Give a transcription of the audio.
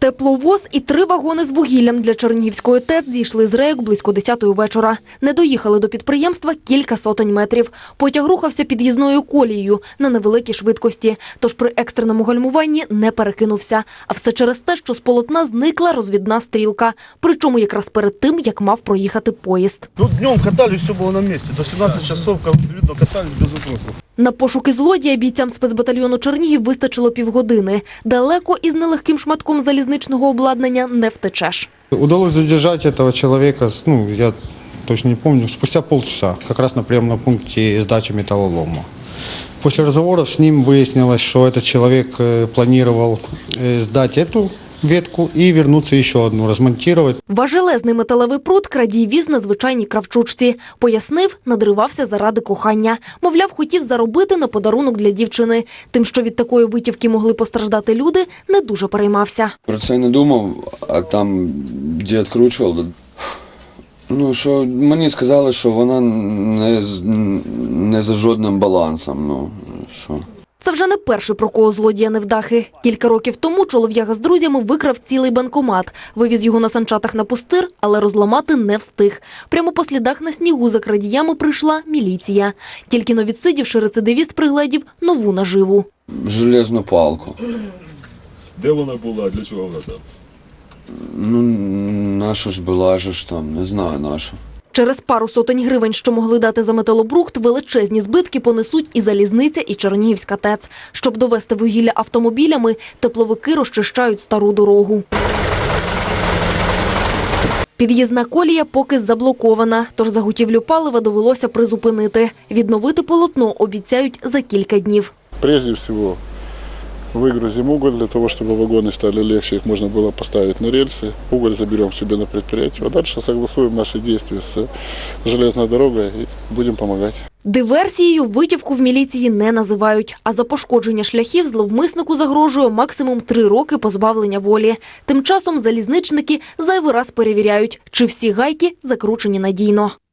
Тепловоз і три вагони з вугіллям для Чернігівської ТЕЦ зійшли з рейок близько 10-ї вечора. Не доїхали до підприємства кілька сотень метрів. Потяг рухався під'їзною колією на невеликій швидкості, тож при екстреному гальмуванні не перекинувся. А все через те, що з полотна зникла розвідна стрілка. Причому якраз перед тим, як мав проїхати поїзд. Ну, днем катались, все было на месте. До 17 часов, как видно, катались без вопросов. На пошуки злодія бійцям спецбатальйону Чернігів вистачило півгодини. Далеко із нелегким шматком залізничного обладнання не втечеш. Удалось задержать этого человека, с- ну, я точно не помню, спустя полчаса, как раз на приемном пункте сдачи металлолома. После разговоров с ним выяснилось, что этот человек э, планировал э, сдать эту ветку и вернуться еще одну, размонтировать. Важелезний металевий прут крадій віз на звичайній кравчучці. Пояснив, надривався заради кохання. Мовляв, хотів заробити на подарунок для дівчини. Тим, що від такої витівки могли постраждати люди, не дуже переймався. Про це не думав, а там дід кручував. Ну, що мені сказали, що вона не, з- не за жодним балансом. Ну, що. Це вже не перший про кого злодія невдахи. Кілька років тому чолов'яга з друзями викрав цілий банкомат. Вивіз його на санчатах на пустир, але розламати не встиг. Прямо по слідах на снігу за крадіями прийшла міліція. Тільки но відсидівши рецидивіст пригледів нову наживу. Железну палку. Де вона була, для чого вона там? Ну, нашу ж була ж там, не знаю нашу. Через пару сотень гривень, що могли дати за металобрухт, величезні збитки понесуть і залізниця, і Чернігівська ТЕЦ. Щоб довести вугілля автомобілями, тепловики розчищають стару дорогу. Під'їзна колія поки заблокована, тож заготівлю палива довелося призупинити. Відновити полотно обіцяють за кілька днів. Прежде всего, выгрузим уголь для того, чтобы вагоны стали легче, их можно было поставить на рельсы. Уголь заберем себе на предприятие. А дальше согласуем наши действия с железной дорогой и будем помогать. Диверсією витівку в міліції не називають, а за пошкодження шляхів зловмиснику загрожує максимум три роки позбавлення волі. Тим часом залізничники зайвий раз перевіряють, чи всі гайки закручені надійно.